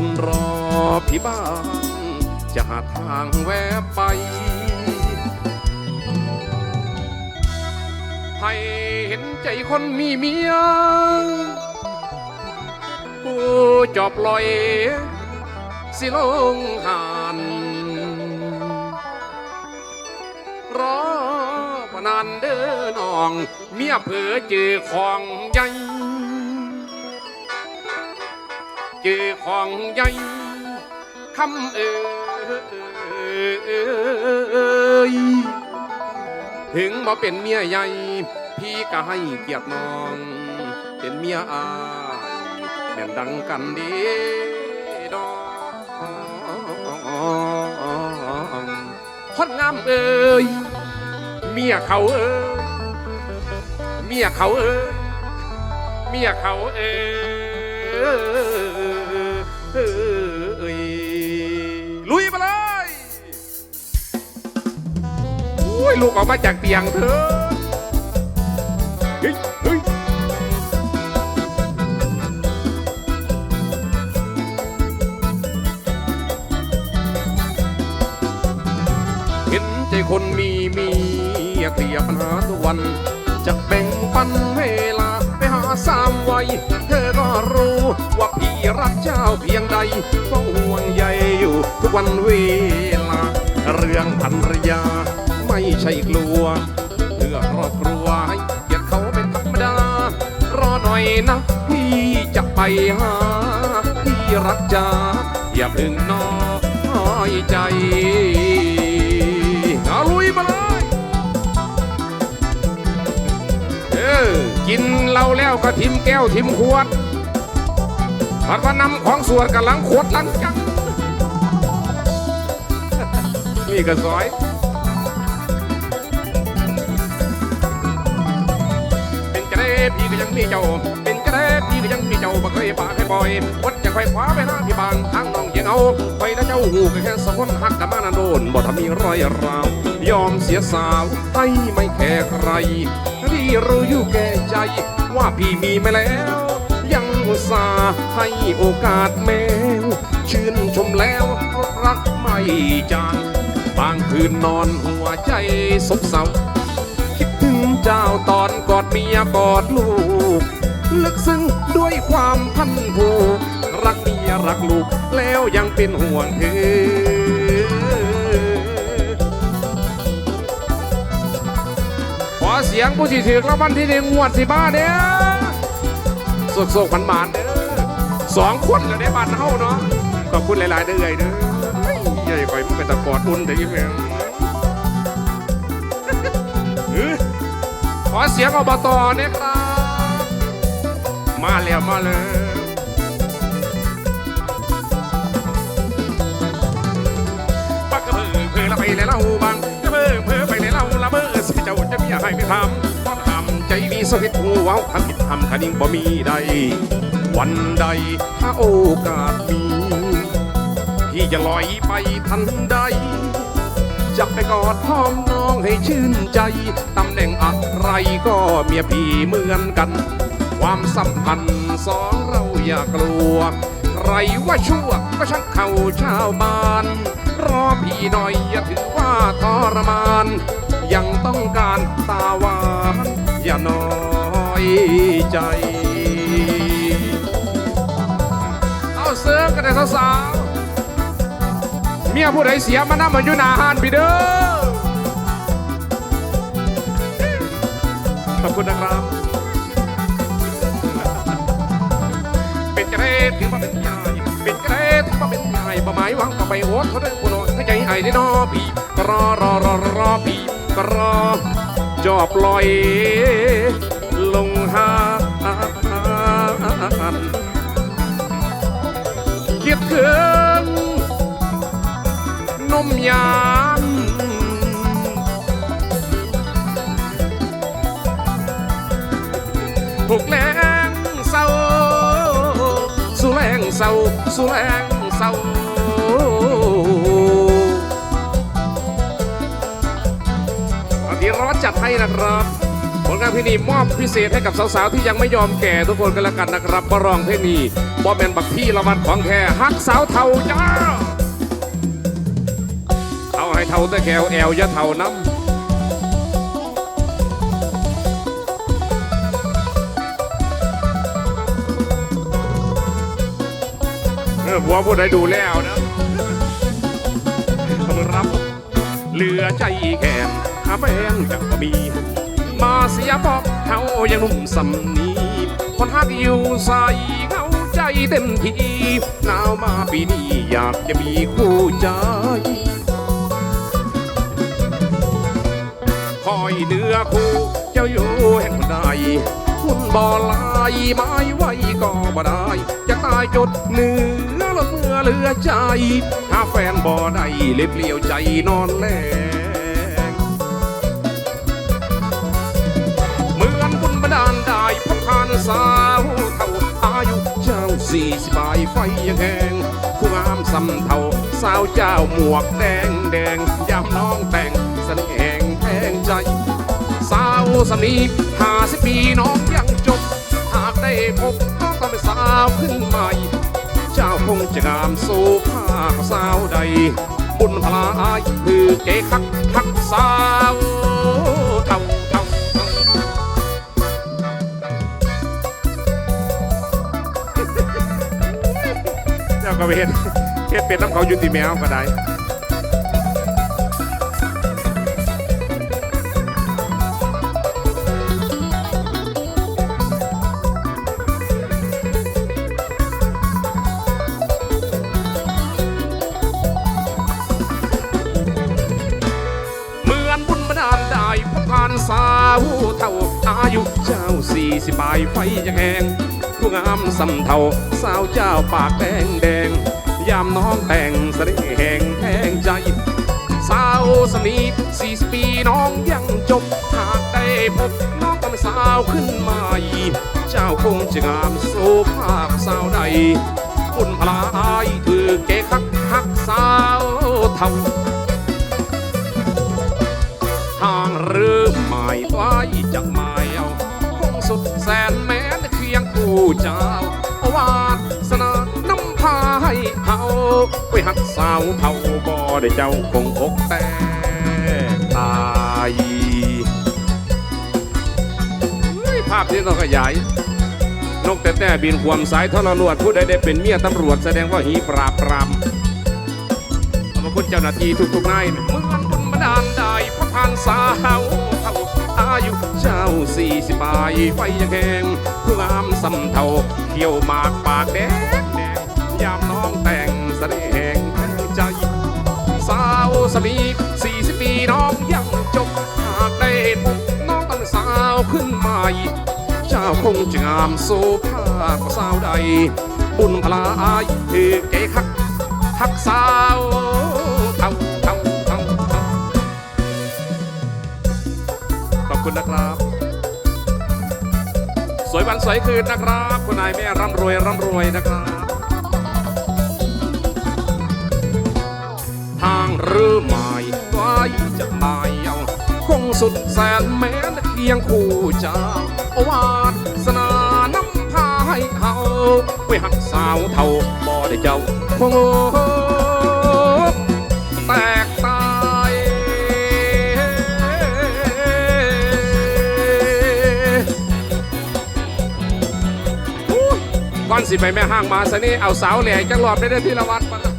คนรอพี่บ้าง จะหาทางแวะไป ให้เห็นใจคนมีเมียผู้จอบลอย สิลงหานรอพนานเด้อน้อง เมียเผลอเจอของใหญ่ จอของใหญ่คำเอ่ยถึงบ่เป็นเมียใหญ่ พี่ก็ให้เกียรติน้อง เป็นเมียอายแม่นดังกันดีดองคนงามเอ่ยเมียเขาเอ่ยเมียเขาเอ่ยเมียเขาเอ่ย ลุยมาเลยอุ้ยลูกออกมาจากเตียงเถอเฮ้ยเฮ้ยเห็นใจคนมีเมียเคลียร์ปัญหาทุกวัน เจ้าเพียงใดเพราะห่วงใยอยู่ทุกวันเวลา เรื่องภรรยา ไม่ใช่กลัว เพื่อครอบครัวให้เกียรติเขาเป็นธรรมดา รอหน่อยนะ พี่จะไปหา พี่รักจ้าอย่าพึ่งน้อยใจเอาลุยมาเลยเออกินเหล้าแล้วก็ทิมแก้วทิมขวด ผัดว่านำของสวดกับหลังขวดหลังจังนี่ก็สอยเป็นจะได้พี่ก็ยังมีเจ้า เป็นจะได้พี่ก็ยังมีเจ้าบ่เคยปากให้ปล่อยวัดจะค่อยคว้าไปหน้าพี่บางทางน้องยังเอาไปแล้วเจ้าหูก็แค่สองคนหักกันมานาโดนบ่ทำมีรอยราวยอมเสียสาวให้ไม่แคร์ใครที่รู้อยู่แก่ใจ ว่าพี่มีมาแล้ว อุตส่าห์ให้โอกาสแมว ชื่นชมแล้วรักไม่จางบางคืนนอนหัวใจซบเศร้าคิดถึงเจ้าตอนกอดเมียกอดลูก ลึกซึ้งด้วยความพันผูกรักเมียรักลูกแล้วยังเป็นห่วงเธอขอเสียงผู้สิถือรางวัลที่หนึ่งงวดสิบ้าเด้อ โศกโศกพันบาทเด้อสองคนเลยได้บ้านเฮาเนาะขอบคุณหลายๆเด้อเอ้ยเด้อเฮ้ยไปมันเป็นตะกอดอุ่นแต่ยังไงขอเสียงอบตเนี่ยครับ มาแล้วมาเลยปักกระเพือเพื่อละไปเลยเล่าบังกระเพือเพื่อไปเลยเล่าละเบอสิเจ้าจะมีอะไรไม่ทำำใจมีสวิตหัวเว้าทำผิดทำคันิ่งบ่มีใด วันใดถ้าโอกาสมี พี่จะลอยไปทันใดจะไปกอดพ้อมน้องให้ชื่นใจ ตำแหน่งอะไรก็เมียพี่เหมือนกัน ความสัมพันธ์สองเราอย่ากลัว ใครว่าชั่วก็ช่างเขาชาวบ้าน รอพี่หน่อยอย่าถือว่าทรมาน ยังต้องการตาหวานอย่านอย ใจเอาเสื้อกันแต่สาวๆเมียผู้ใดเสียมานั่มันอยู่หนาหานพี่เด้อขอบคุณนะครับ เป็นกระเรถือว่าเป็นใหญ่เป็นกระเรถือว่าเป็นใหญ่บ่หมายหวังก็ไปโอ๊ตเขาได้กูนอนให้ใจไอ้ได้นอพี่ก็รอรอรอรอพี่ก็รอจอบลอย ยานถูกแรงเศร้าสุแรงเศร้าสุแรงเศร้าอันนี้ร้อนจัดให้นะครับผลงานเพลงนี้มอบพิเศษให้กับสาวๆที่ยังไม่ยอมแก่ทุกคนกันล้วกันนะครับบร้องเพลงนี้บอแมนบักพี่ละวันของแท้ฮักสาวเทาจ้า ให้เท่าแต่แขวแอวยะเท่าน้ำเออบัวผู้ใดดูแล้วนะรับ เหลือใจแค้นหาแฟนกับบ่มี มาเสียเพราะเขายังหนุ่มสำนีคนฮักอยู่ใส่เขาใจเต็มทีหนาวมาปีนี้อยากจะมีคู่ใจ คอยเนื้อคู่เจ้าอยู่แห่งใดคุณบ่ลายไม้ไว้ก็บ่ได้ จะตายจดเนื้อลดเมื่อเหลือใจ หาแฟนบ่ได้เล็บเลี้ยวใจนอนแลงเหมือนบุญบันดาลได้พบผ่านสาวเท่าอายุเจ้าสี่สิบปลายไฟยังแหงผู้งามสำเทาสาวเจ้าหมวกแดงแดงยามน้องแต่ง ใจ สาวสำนีหาสิบปีน้องยังจบ หากได้พบน้องต้องเป็นสาวขึ้นใหม่ เจ้าคงจะงามสู้ภาคสาวใด บุญพลายคือเก๋คักคักสาวเท่าเท่าเท่าเจ้าก็ไปเห็นเฮ็ดเป็นน้ำเขาอยู่ที่แมวก็ได้ เท่าอายุเจ้าสี่สิบปลายไฟยังแหงผู้งามสำเทาสาวเจ้าปากแดงแดง ยามน้องแต่งเสน่ห์แห่งแทงใจ สาวสนิทสี่สิบปีน้องยังจบหากได้พบน้องต้องสาวขึ้นใหม่เจ้าคงจะงามโซภาพสาวใดบุญพลายคือเกคักฮักสาวเท่าายไว้จะหมายเอาคงสุดแสนแม้นเคียงคู่เจ้าวาสนานำพาให้เฮาไปหักสาวเท่าบ่ได้เจ้าคงอกแตกตายภาพนี้ต้องขยายนกแต่แต่บินความสายทรลวดผู้ใดได้เป็นเมียตำรวจแสดงว่าหีปราบปรามขอบคุณเจ้าหน้าที่ทุกๆนายเมือนบุญบันดาลได้พระพานสาวเท่า อายุเจ้าสี่สิบปลายไฟยังแหงผู้งามสำเทาเขียวหมากปากแดงแดงยามน้องแต่งเสน่ห์แห่งใจ สาวสมีสี่สิบปีน้องยังจบหากได้พบน้องต้องสาวขึ้นใหม่เจ้าคงจะงามโซภาพสาวใด บุญพลายคือเกคักทักสาวเท่า อบคุณนะครับ สวยวันสวยคืนนะครับ คุณนายแม่ร่ำรวยร่ำรวยนะครับ ทางรือใหมายไว้จะหมายเอาคงสุดแสนแม้นเคียงคู่จ้าวาสนานำพาให้เฮาไปหักสาวเท่าบ่ได้เจ้าคง สิไปแม่ห้างมาสนี่เอาสาวแหล่จังหลอดได้เด้อที่ละวัดมา